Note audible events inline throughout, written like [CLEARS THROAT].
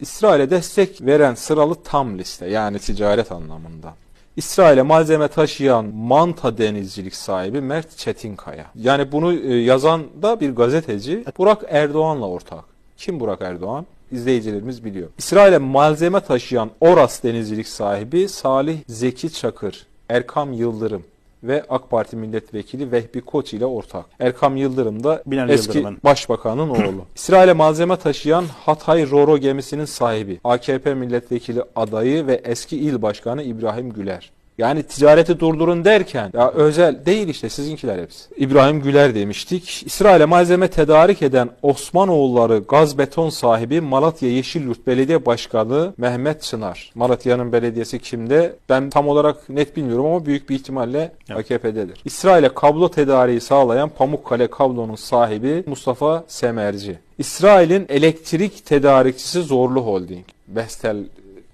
İsrail'e destek veren sıralı tam liste yani ticaret anlamında. İsrail'e malzeme taşıyan Manta denizcilik sahibi Mert Çetinkaya. Yani bunu e, yazan da bir gazeteci Burak Erdoğan'la ortak. Kim Burak Erdoğan? İzleyicilerimiz biliyor. İsrail'e malzeme taşıyan Oras denizcilik sahibi Salih Zeki Çakır, Erkam Yıldırım ve AK Parti milletvekili Vehbi Koç ile ortak. Erkam Yıldırım da Binali eski Yıldırım'ın. başbakanın oğlu. [CLEARS THROAT] İsrail'e malzeme taşıyan Hatay Roro gemisinin sahibi, AKP milletvekili adayı ve eski il başkanı İbrahim Güler. Yani ticareti durdurun derken ya özel değil işte sizinkiler hepsi. İbrahim Güler demiştik. İsrail'e malzeme tedarik eden Osmanoğulları gaz beton sahibi Malatya Yeşilyurt Belediye Başkanı Mehmet Çınar. Malatya'nın belediyesi kimde? Ben tam olarak net bilmiyorum ama büyük bir ihtimalle Evet. AKP'dedir. İsrail'e kablo tedariği sağlayan Pamukkale kablonun sahibi Mustafa Semerci. İsrail'in elektrik tedarikçisi Zorlu Holding. Bestel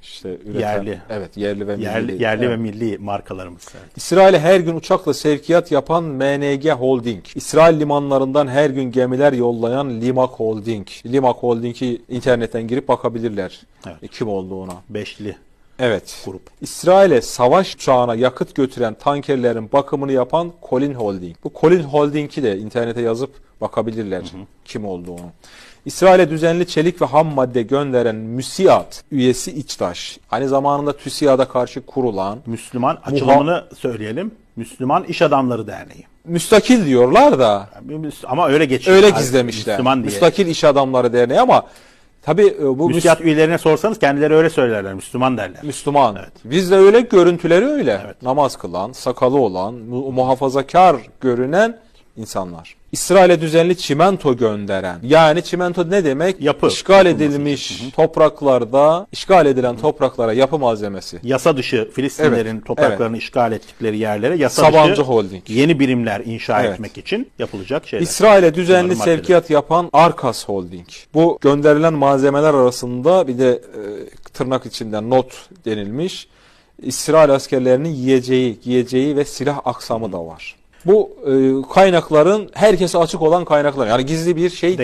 işte üreten. Yerli. Evet yerli ve milli. Yerli, yerli Evet. ve milli markalarımız. Evet. İsrail'e her gün uçakla sevkiyat yapan MNG Holding. İsrail limanlarından her gün gemiler yollayan Limak Holding. Limak Holding'i internetten girip bakabilirler. Evet. E, Kim olduğuna. Beşli Evet. grup. İsrail'e savaş uçağına yakıt götüren tankerlerin bakımını yapan Colin Holding. Bu Colin Holding'i de internete yazıp bakabilirler kim olduğunu. İsrail'e düzenli çelik ve ham madde gönderen MÜSİAD üyesi İçtaş. Aynı zamanında TÜSİAD'a karşı kurulan Müslüman açılımını söyleyelim. Müslüman İş Adamları Derneği. müstakil diyorlar da Ama öyle geçiyor. öyle gizlemişler. Müslüman diye. Müstakil İş Adamları Derneği ama tabii e, bu Müsiyat üyelerine sorsanız kendileri öyle söylerler. Müslüman derler. Müslüman. Evet. Bizde öyle görüntüleri öyle. Evet. Namaz kılan, sakalı olan, mu- muhafazakar görünen insanlar. İsrail'e düzenli çimento gönderen. Yani çimento ne demek? Yapı. İşgal edilmiş topraklarda, işgal edilen topraklara yapı malzemesi. Yasa dışı Filistinlerin Evet, topraklarını işgal ettikleri yerlere yasa Sabancı dışı Holding. yeni birimler inşa Evet. etmek için yapılacak şeyler. İsrail'e düzenli Bunların maddeleri. sevkiyat yapan Arkas Holding. Bu gönderilen malzemeler arasında bir de e, tırnak içinde not denilmiş. İsrail askerlerinin yiyeceği, giyeceği ve silah aksamı da var. Bu e, kaynakların herkese açık olan kaynaklar. Yani gizli bir şey